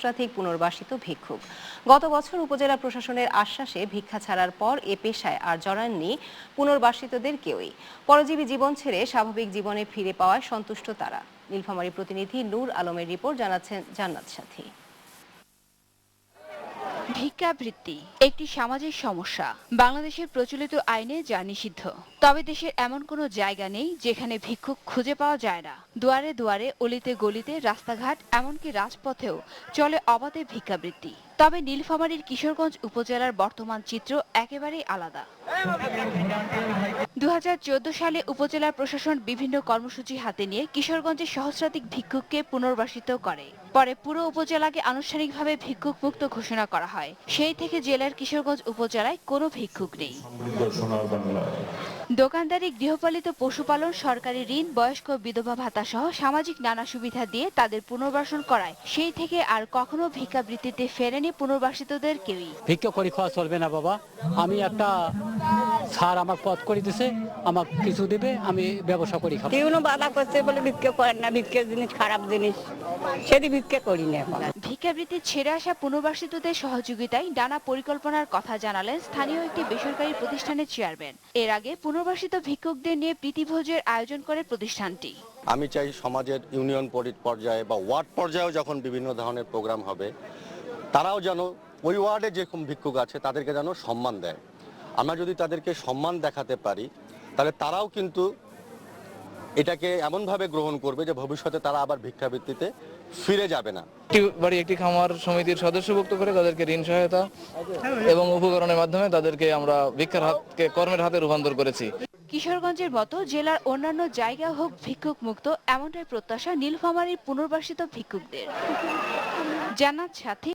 সহস্রাধিক পুনর্বাসিত ভিক্ষুক। গত বছর উপজেলা প্রশাসনের আশ্বাসে ভিক্ষা ছাড়ার পর এ পেশায় আর জড়াননি পুনর্বাসিতদের কেউই। পরজীবী জীবন ছেড়ে স্বাভাবিক জীবনে ফিরে পাওয়ায় সন্তুষ্ট তারা। নীলফামারী প্রতিনিধি নূর আলমের রিপোর্ট জানাচ্ছেন জান্নাত সাথী। ভিক্ষাবৃত্তি একটি সামাজিক সমস্যা। বাংলাদেশের প্রচলিত আইনে যা নিষিদ্ধ। তবে দেশের এমন কোনো জায়গা নেই যেখানে ভিক্ষুক খুঁজে পাওয়া যায় না। দুয়ারে দুয়ারে, অলিতে গলিতে, রাস্তাঘাট, এমনকি রাজপথেও চলে অবাধে ভিক্ষাবৃত্তি। তবে নীলফামারীর কিশোরগঞ্জ উপজেলার বর্তমান চিত্র একেবারেই আলাদা। দু হাজার চৌদ্দ সালে উপজেলা প্রশাসন বিভিন্ন কর্মসূচি হাতে নিয়ে কিশোরগঞ্জের সহস্রাধিক ভিক্ষুককে পুনর্বাসিত করে। পরে পুরো উপজেলাকে আনুষ্ঠানিকভাবে ভিক্ষুক মুক্ত ঘোষণা করা হয়। সেই থেকে জেলার কিশোরগঞ্জ উপজেলায় কোনো ভিক্ষুক নেই। দোকানদারি, গৃহপালিত পশুপালন, সরকারি ঋণ, বয়স্ক বিধবা ভাতা সহ সামাজিক নানা সুবিধা দিয়ে তাদের পুনর্বাসন করায়। সেই থেকে আর কখনো ভিক্ষা বৃত্তিতে ফেরেনি পুনর্বাসিতদের কেউই। ভিক্ষা করে খাওয়া চলবে না বাবা। আমি একটা স্যার আমার পথ করে দিছে আমাকে কিছু দেবে আমি ব্যবসা করি খাব। কেউ বাধা করছে বলে ভিক্ষে করেন না ভিক্ষের জিনিস খারাপ জিনিস। সেটি ভিক্ষে করি না এখন। ভিক্ষাবৃত্তি ছেড়ে আসা পুনর্বাসিতদের সহযোগিতায় নানা পরিকল্পনার কথা জানালেন স্থানীয় একটি বেসরকারি প্রতিষ্ঠানের চেয়ারম্যান। এর আগে পুনর্বাসিত ভিক্ষুকদের নিয়ে প্রীতিভোজের আয়োজন করে প্রতিষ্ঠানটি। আমি চাই সমাজের ইউনিয়ন পরি- পর্যায়ে বা ওয়ার্ড পর্যায়েও যখন বিভিন্ন ধরনের প্রোগ্রাম হবে তারাও যেন ওই ওয়ার্ডে যেরকম ভিক্ষুক আছে তাদেরকে যেন সম্মান দেয়। আমরা যদি তাদেরকে সম্মান দেখাতে পারি তাহলে তারাও কিন্তু এটাকে এমনভাবে গ্রহণ করবে যে ভবিষ্যতে তারা আবার ভিক্ষাবৃত্তিতে ফিরে যাবে না। একটি বাড়ি একটি খামার সমিতির সদস্যভুক্ত করে তাদেরকে ঋণ সহায়তা এবং উপকরণের মাধ্যমে তাদেরকে আমরা ভিক্ষার হাতকে কর্মের হাতে রূপান্তর করেছি। কিশোরগঞ্জের মতো জেলার অন্যান্য জায়গা হোক ভিক্ষুক মুক্ত এমনটাই প্রত্যাশা নীলফামারীর পুনর্বাসিত ভিক্ষুকদের। জান্নাত সাথী